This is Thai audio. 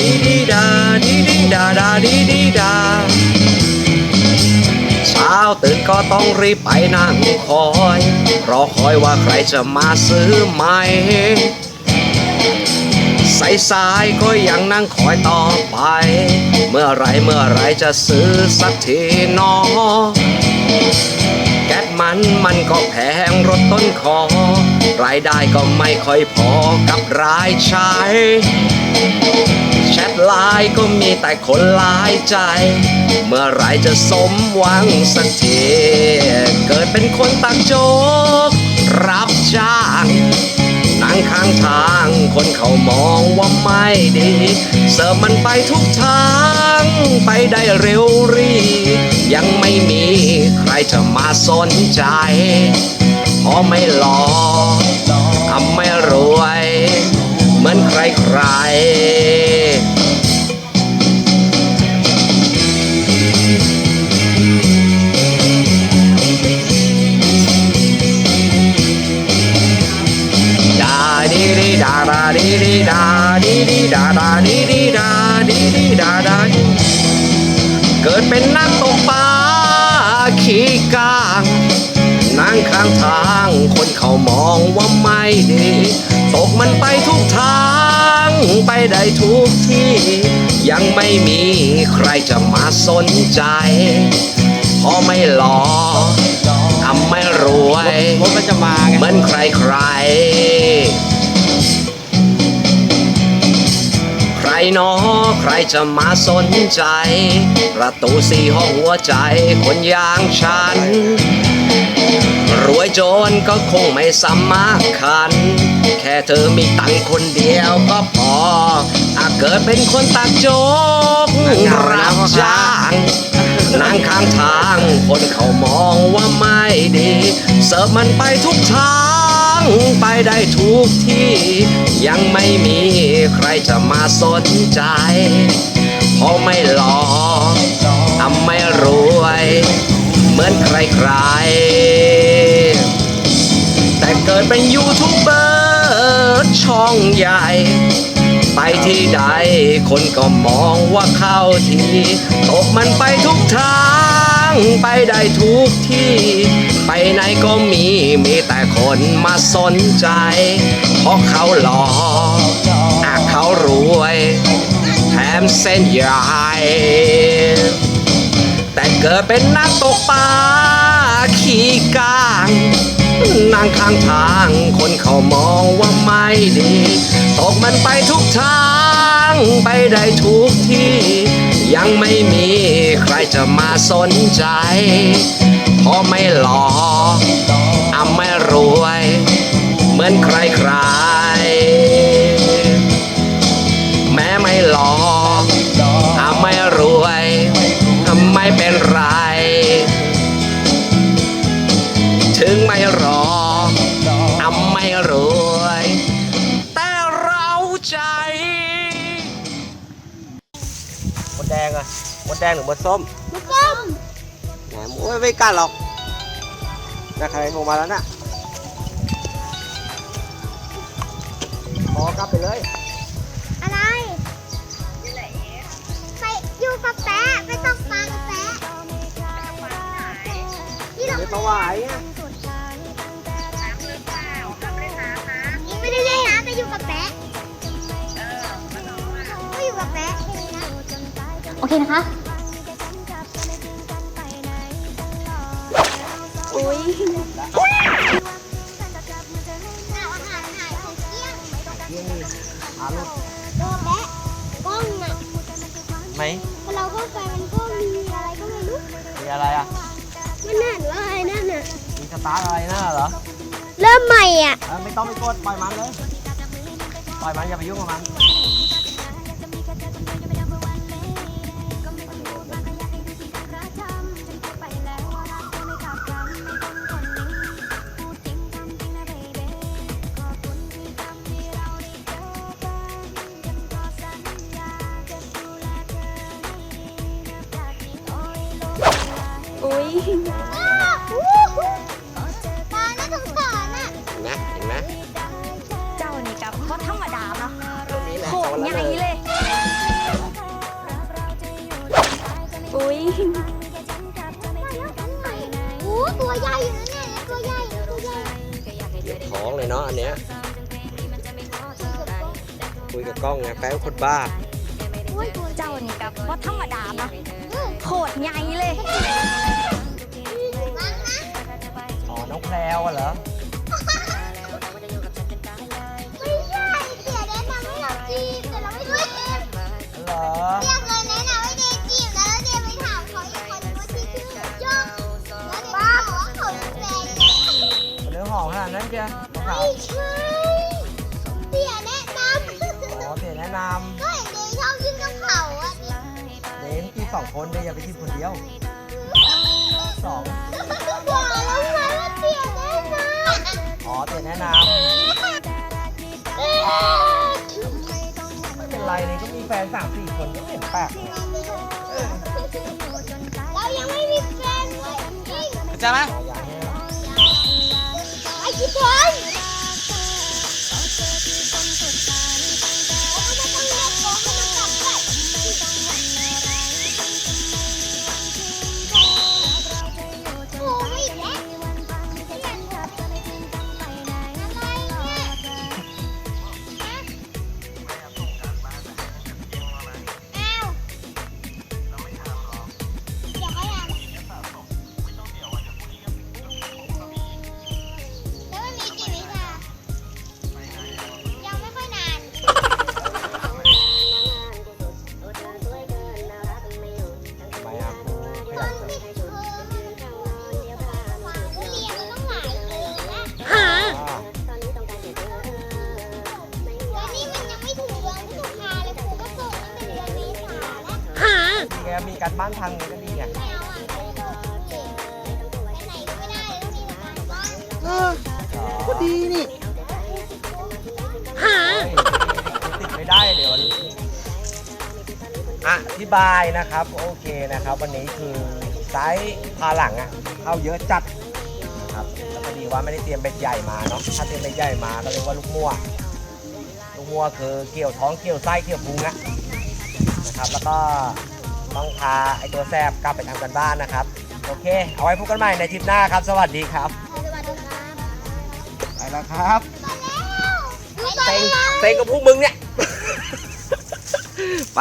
ดีดีดาดีดีดาดาดีดีดาเช้าตื่นก็ต้องรีบไปนั่งคอย รอคอยว่าใครจะมาซื้อไหมสายสายก็ยังนั่งคอยต่อไป เมื่อไรเมื่อไรจะซื้อสักทีนอแก๊สมันมันก็แพงรถต้นคอ รายได้ก็ไม่ค่อยพอกับรายใช้ ชทไลน์ก็มีแต่คนหลายใจ เมื่อไรจะสมหวังสักทีเกิดเป็นคนตักโจก รับจ้างนั่งข้างทางคนเขามองว่าไม่ดี เสิร์ฟมันไปทุกทางไปได้เร็วรี ยังไม่มีใครจะมาสนใจ เพราะไม่หล่อท ดีดีดาดาดีดีดาดีดีดาดาดีดีดาดีดีดาดาเกิดเป็นนักตกปลาขี้กาง นั่งข้างทางคนเขามองว่าไม่ดีตกมันไปทุกทาง ไปได้ทุกที่ ยังไม่มีใครจะมาสนใจเพราะไม่หล่อทำไม่รวยรถมันจะมาไงเหมือนใครใคร นอใครจะมาสนใจ ประตูสี่ห้องหัวใจคนอย่างฉัน รวยจนก็คงไม่สำมาคันแค่เธอมีตังคนเดียวก็พออาเกิดเป็นคนตักโจกรับจ้างนั่งข้างทางคนเขามองว่าไม่ดี เสิร์ฟมันไปทุกทาง ไปได้ทุกที่ ยังไม่มีใครจะมาสนใจเพราะไม่หล่อทำไม่รวย เหมือนใครใครๆ แต่เกิดเป็นยูทูบเบอร์ช่องใหญ่ ไปที่ใดคนก็มองว่าเข้าทีตกมันไปทุกทาง ไปได้ทุกที่ ไปไหนก็มีมีแต่คนมาสนใจ เพราะเขาหล่อเขารวย แถมเส้นใหญ่แต่เกิดเป็นนักตกปลาขี้กางนั่งข้างทางคนเขามองว่าไม่ดี ตกมันไปทุกทาง ไปได้ทุกที่ ยังไม่มีใครจะมาสนใจ เพราะไม่หล่ออำไม่รวย เหมือนใครใคร งอะมดแดงหรือมดส้มมะส้มแหมโอ้ยไม่กล้าหรอกนะใครลงมาแล้วน่ะพอกลับไปเลย อะไรใครอยู่กับแปะไปตกปลากับแปะที่เราไม่ประวายไงอีกไม่ได้เล่นนะแต่อยู่กับแปะ โอเคนะคะ อุ้ยเอาอาหารหายของเกี้ยงหาลูกโดนแปะกล้องน่ะไหมพอเราเข้าไปมันก็มีอะไรก็ไม่รู้มีอะไรอะมันนั่นว่าอะไรนั่นน่ะมีสตาร์ทอะไรน่ะเหรอ เริ่มใหม่อะเออไม่ต้องไปกดปล่อยมันเลย ปล่อยมันอย่าไปยุ่งกับมัน อุ้ยปลาน่าสงสารอะเห็นไหมเห็นไหมเจ้านี่กับก็ธรรมดาเนาะนะโขดใหญ่เลย อุ้ยโอ้ตัวใหญ่อยู่นะเนี่ยตัวใหญ่ตัวใหญ่เดี๋ยวท้องเลยเนาะอันเนี้ยคุยกับกล้องไงแป๊บคนบ้าเจ้านี่กับก็ธรรมดาเนาะ โคตรใหญ่เลยอ๋อ น้องแพรวอะเหรอ ไม่ใช่เสียแนะนำให้เราจีบแต่เราไม่จีบเหรอ เรียกเลยแนะนำให้เดนจีบแล้วเดนไปถามเขาอีกคนนึงว่าที่ชื่อย่องแล้วเดนบอกว่าเขาเป็นแฟนเนื้อหอมขนาดนั้นเชียวครัไม่บใช่เสียแนะนอ๋อเสียแนะนำำเน้นที่สองคนเนี่ยอย่าไปที่คนเดียวสองบอกแล้วไงว่าเสียแนะนำอ๋อเสียแนะนเอ๊ะำไม่เป็นไรเลยก็มีแฟนสามสี่คนก็ไม่เห็นแปลกเลยเรายังไม่มีแฟนเลยจริงเข้าใจไหมอ๋ออย่างเงี้ยไอ้กี่คน นี่ไงมีการบ้านทางนี้ก็ดีไงไม่เอาอะไม่ส่งดิไปไหนก็ไม่ได้ต้องมีการบ้านเออก็ดีนี่ติดไม่ได้เดี๋ยวมันอธิบายนะครับ โอเคนะครับ วันนี้คือไซส์พาหลังอะเข้าเยอะจัดนะครับแล้วพอดีว่าไม่ได้เตรียมเบ็ดใหญ่มาเนาะถ้าเตรียมเบ็ดใหญ่มาก็เรียกว่าลูกมั่วลูกมั่วคือเกี่ยวท้องเกี่ยวไส้เกี่ยวพุงอะนะครับ แล้วก็ ต้องพาไอตัวแซบกลับไปทำกันบ้านนะครับ โอเค เอาไว้พบกันใหม่ในทริปหน้าครับ สวัสดีครับ สวัสดีครับไปแล้วครับไปแล้วไปเต็งแล้วเต็งกับพวกมึงเนี่ย ไป